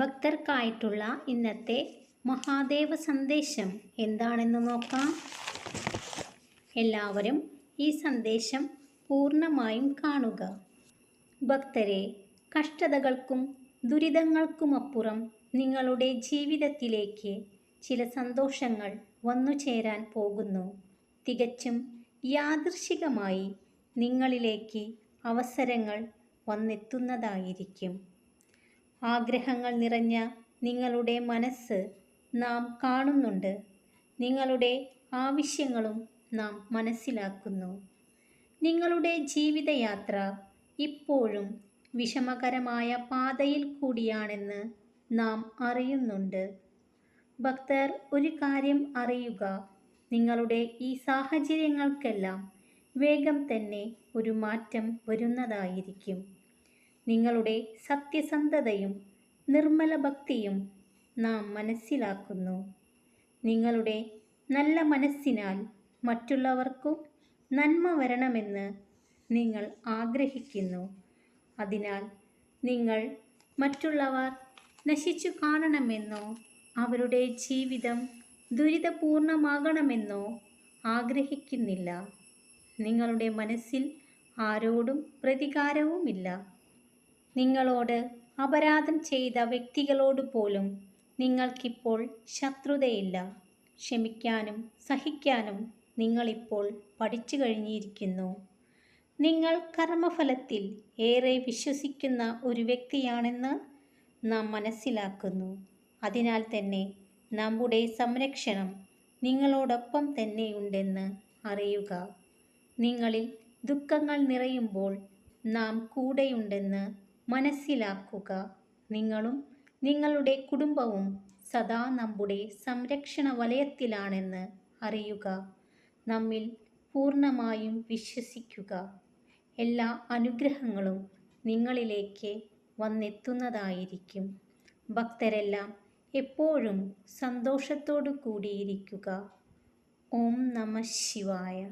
ഭക്തർക്കായിട്ടുള്ള ഇന്നത്തെ മഹാദേവ സന്ദേശം എന്താണെന്ന് നോക്കാം. എല്ലാവരും ഈ സന്ദേശം പൂർണമായും കാണുക. ഭക്തരെ കഷ്ടതകൾക്കും ദുരിതങ്ങൾക്കുമപ്പുറം നിങ്ങളുടെ ജീവിതത്തിലേക്ക് ചില സന്തോഷങ്ങൾ വന്നു ചേരാൻ പോകുന്നു. തികച്ചും യാദൃശികമായി നിങ്ങളിലേക്ക് അവസരങ്ങൾ വന്നെത്തുന്നതായിരിക്കും. ആഗ്രഹങ്ങൾ നിറഞ്ഞ നിങ്ങളുടെ മനസ്സ് നാം കാണുന്നുണ്ട്. നിങ്ങളുടെ ആവശ്യങ്ങളും നാം മനസ്സിലാക്കുന്നു. നിങ്ങളുടെ ജീവിതയാത്ര ഇപ്പോഴും വിഷമകരമായ പാതയിൽ കൂടിയാണെന്ന് നാം അറിയുന്നുണ്ട്. ഭക്തർ ഒരു കാര്യം അറിയുക. നിങ്ങളുടെ ഈ സാഹചര്യങ്ങൾക്കെല്ലാം വേഗം തന്നെ ഒരു മാറ്റം വരുന്നതായിരിക്കും. നിങ്ങളുടെ സത്യസന്ധതയും നിർമ്മല ഭക്തിയും നാം മനസ്സിലാക്കുന്നു. നിങ്ങളുടെ നല്ല മനസ്സിനാൽ മറ്റുള്ളവർക്കും നന്മ വരണമെന്ന് നിങ്ങൾ ആഗ്രഹിക്കുന്നു. അതിനാൽ നിങ്ങൾ മറ്റുള്ളവർ നശിച്ചു കാണണമെന്നോ അവരുടെ ജീവിതം ദുരിതപൂർണമാകണമെന്നോ ആഗ്രഹിക്കുന്നില്ല. നിങ്ങളുടെ മനസ്സിൽ ആരോടും പ്രതികാരവുമില്ല. നിങ്ങളോട് അപരാധം ചെയ്ത വ്യക്തികളോട് പോലും നിങ്ങൾക്കിപ്പോൾ ശത്രുതയില്ല. ക്ഷമിക്കാനും സഹിക്കാനും നിങ്ങളിപ്പോൾ പഠിച്ചു കഴിഞ്ഞിരിക്കുന്നു. നിങ്ങൾ കർമ്മഫലത്തിൽ ഏറെ വിശ്വസിക്കുന്ന ഒരു വ്യക്തിയാണെന്ന് നാം മനസ്സിലാക്കുന്നു. അതിനാൽ തന്നെ നമ്മുടെ സംരക്ഷണം നിങ്ങളോടൊപ്പം തന്നെയുണ്ടെന്ന് അറിയുക. നിങ്ങളിൽ ദുഃഖങ്ങൾ നിറയുമ്പോൾ നാം കൂടെയുണ്ടെന്ന് മനസ്സിലാക്കുക. നിങ്ങളും നിങ്ങളുടെ കുടുംബവും സദാ നമ്മുടെ സംരക്ഷണ വലയത്തിലാണെന്ന് അറിയുക. നമ്മിൽ പൂർണമായും വിശ്വസിക്കുക. എല്ലാ അനുഗ്രഹങ്ങളും നിങ്ങളിലേക്ക് വന്നെത്തുന്നതായിരിക്കും. ഭക്തരെല്ലാം എപ്പോഴും സന്തോഷത്തോടു കൂടിയിരിക്കുക ഓം നമ ശിവായ.